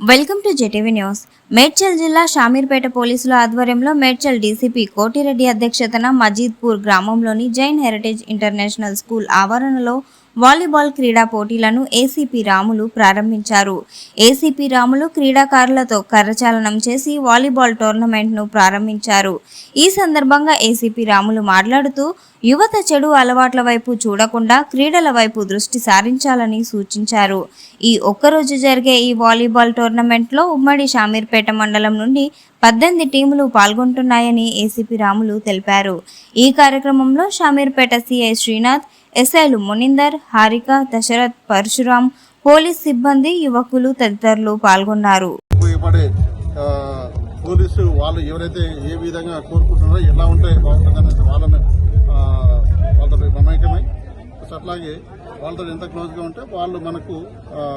Welcome to JTV news. Medchal జిల్లా షామీర్పేట పోలీసుల ఆధ్వర్యంలో మేడ్చల్ డీసీపీ కోటిరెడ్డి అధ్యక్షతన మజీద్పూర్ గ్రామంలోని జైన్ హెరిటేజ్ ఇంటర్నేషనల్ స్కూల్ ఆవరణలో వాలీబాల్ క్రీడా పోటీలను ఏసీపీ రాములు ప్రారంభించారు. ఏసీపీ రాములు క్రీడాకారులతో కర్రచాలనం చేసి వాలీబాల్ టోర్నమెంట్ను ప్రారంభించారు. ఈ సందర్భంగా ఏసీపీ రాములు మాట్లాడుతూ యువత చెడు అలవాట్ల వైపు చూడకుండా క్రీడల వైపు దృష్టి సారించాలని సూచించారు. ఈ ఒక్కరోజు జరిగే ఈ వాలీబాల్ టోర్నమెంట్లో ఉమ్మడి షామీర్పేట మండలం నుండి పద్దెనిమిది టీములు పాల్గొంటున్నాయని ఏసీపీ రాములు తెలిపారు. ఈ కార్యక్రమంలో షామీర్పేట సిఐ శ్రీనాథ్ ఎస్ఐలు మునిందర్ హారిక దశరథ్ పరశురాం పోలీస్ సిబ్బంది యువకులు తదితరులు పాల్గొన్నారు. పోలీసు వాళ్ళు ఎవరైతే ఏ విధంగా కోరుకుంటున్నారో ఎలా ఉంటే బాగుంటుందనేది వాళ్ళని వాళ్ళతో మమైకమై అట్లాగే వాళ్ళతో ఎంత క్లోజ్గా ఉంటే వాళ్ళు మనకు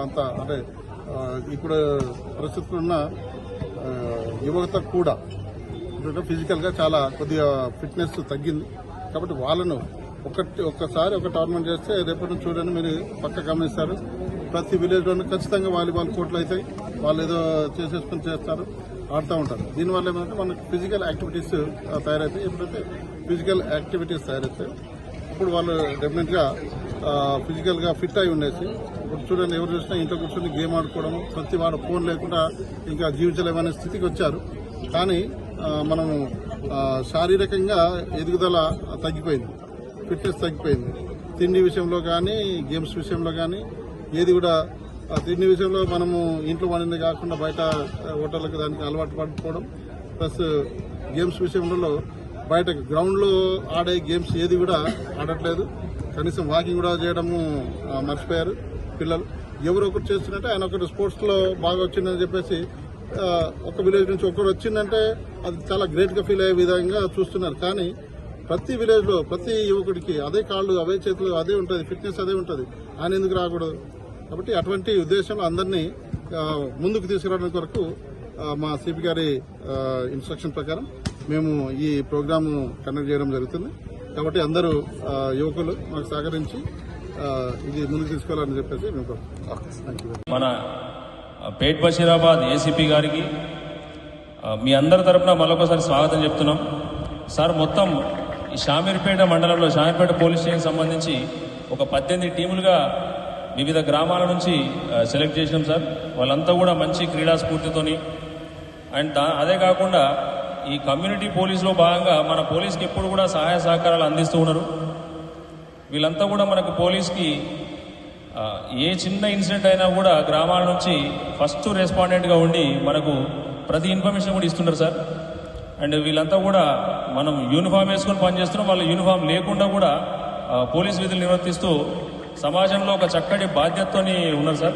అంత అంటే ఇప్పుడు ప్రస్తుతం ఉన్న యువత కూడా ఫిజికల్గా చాలా కొద్దిగా ఫిట్నెస్ తగ్గింది. కాబట్టి వాళ్ళను ఒకటి ఒక్కసారి ఒక టోర్నమెంట్ చేస్తే రేపటి నుంచి చూడండి మీరు పక్క గమనిస్తారు. ప్రతి విలేజ్లోనూ ఖచ్చితంగా వాలీబాల్ కోర్టులు అవుతాయి. వాళ్ళు ఏదో చేసేసుకుని చేస్తారు ఆడుతూ ఉంటారు. దీనివల్ల ఏమంటే మనకు ఫిజికల్ యాక్టివిటీస్ తయారవుతాయి. ఎప్పుడైతే ఫిజికల్ యాక్టివిటీస్ తయారవుతాయి ఇప్పుడు వాళ్ళు డెఫినెట్గా ఫిజికల్గా ఫిట్ అయి ఉండేసి ఇప్పుడు చూడండి ఎవరు చూసినా ఇంట్లో కూర్చొని గేమ్ ఆడుకోవడం ప్రతి వాడు ఫోన్ లేకుండా ఇంకా జీవించలేమనే స్థితికి వచ్చారు. కానీ మనము మనం శారీరకంగా ఎదుగుదల తగ్గిపోయింది. ఫిట్నెస్ తగ్గిపోయింది. తిండి విషయంలో కానీ గేమ్స్ విషయంలో కానీ ఏది కూడా ఆ తిండి విషయంలో మనము ఇంట్లో వండింది కాకుండా బయట హోటళ్ళకి దానికి అలవాటు పడిపోవడం ప్లస్ గేమ్స్ విషయంలో బయట గ్రౌండ్లో ఆడే గేమ్స్ ఏది కూడా ఆడట్లేదు. కనీసం వాకింగ్ కూడా చేయడము మర్చిపోయారు పిల్లలు. ఎవరు ఒకరు చేస్తున్నట్టే ఆయన ఒకటి స్పోర్ట్స్లో బాగా వచ్చిందని చెప్పేసి ఒక విలేజ్ నుంచి ఒకరు వచ్చిందంటే అది చాలా గ్రేట్గా ఫీల్ అయ్యే విధంగా చూస్తున్నారు. కానీ ప్రతి విలేజ్లో ప్రతి యువకుడికి అదే కాళ్ళు అవే చేతులు అదే ఉంటుంది ఫిట్నెస్ అదే ఉంటుంది. ఆయన ఎందుకు రాకూడదు? కాబట్టి అటువంటి ఉద్దేశంలో అందరినీ ముందుకు తీసుకురావడానికి కొరకు మా సిపి గారి ఇన్స్ట్రక్షన్ ప్రకారం మేము ఈ ప్రోగ్రామ్ కండక్ట్ చేయడం జరుగుతుంది. కాబట్టి అందరూ యువకులు మాకు సహకరించి ఇది ముందుకు తీసుకోవాలని చెప్పేసి మేము మన పేట్ బషీరాబాద్ ఏసీపీ గారికి మీ అందరి తరఫున మరొకసారి స్వాగతం చెప్తున్నాం. సార్ మొత్తం ఈ షామీర్పేట మండలంలో షామీర్పేట పోలీస్ స్టేషన్ సంబంధించి ఒక పద్దెనిమిది టీములుగా వివిధ గ్రామాల నుంచి సెలెక్ట్ చేసినాం సార్. వాళ్ళంతా కూడా మంచి క్రీడా స్ఫూర్తితోని. అండ్ అదే కాకుండా ఈ కమ్యూనిటీ పోలీసులో భాగంగా మన పోలీస్కి ఎప్పుడు కూడా సహాయ సహకారాలు అందిస్తూ ఉన్నారు. వీళ్ళంతా కూడా మనకు పోలీస్కి ఏ చిన్న ఇన్సిడెంట్ అయినా కూడా గ్రామాల నుంచి ఫస్ట్ రెస్పాండెంట్గా ఉండి మనకు ప్రతి ఇన్ఫర్మేషన్ కూడా ఇస్తున్నారు సార్. అండ్ వీళ్ళంతా కూడా మనం యూనిఫామ్ వేసుకొని పనిచేస్తున్నాం. వాళ్ళ యూనిఫామ్ లేకుండా కూడా పోలీస్ విధులు నిర్వర్తిస్తూ సమాజంలో ఒక చక్కటి బాధ్యతతోని ఉన్నారు సార్.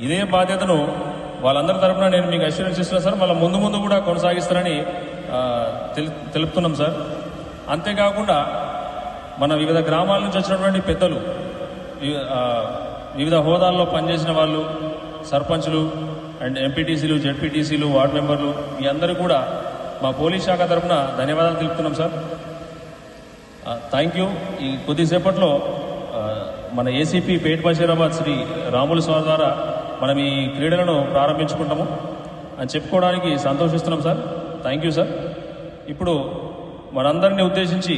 ఇదే బాధ్యతను వాళ్ళందరి తరపున నేను మీకు అష్యూరెన్స్ ఇస్తున్నా సార్. మళ్ళీ ముందు ముందు కూడా కొనసాగిస్తారని తెలు- తెలుపుతున్నాం సార్. అంతేకాకుండా మన వివిధ గ్రామాల నుంచి వచ్చినటువంటి పెద్దలు వివిధ హోదాల్లో పనిచేసిన వాళ్ళు సర్పంచ్లు అండ్ ఎంపీటీసీలు జెడ్పీటీసీలు వార్డు మెంబర్లు మీ అందరూ కూడా మా పోలీస్ శాఖ తరఫున ధన్యవాదాలు తెలుపుతున్నాం సార్. థ్యాంక్ యూ ఈ కొద్దిసేపట్లో మన ఏసీపీ పేట్ బషీరాబాద్ శ్రీ రాములు స్వామి ద్వారా మనం ఈ క్రీడలను ప్రారంభించుకుంటాము అని చెప్పుకోవడానికి సంతోషిస్తున్నాం సార్. థ్యాంక్ యూ సార్ ఇప్పుడు మనందరినీ ఉద్దేశించి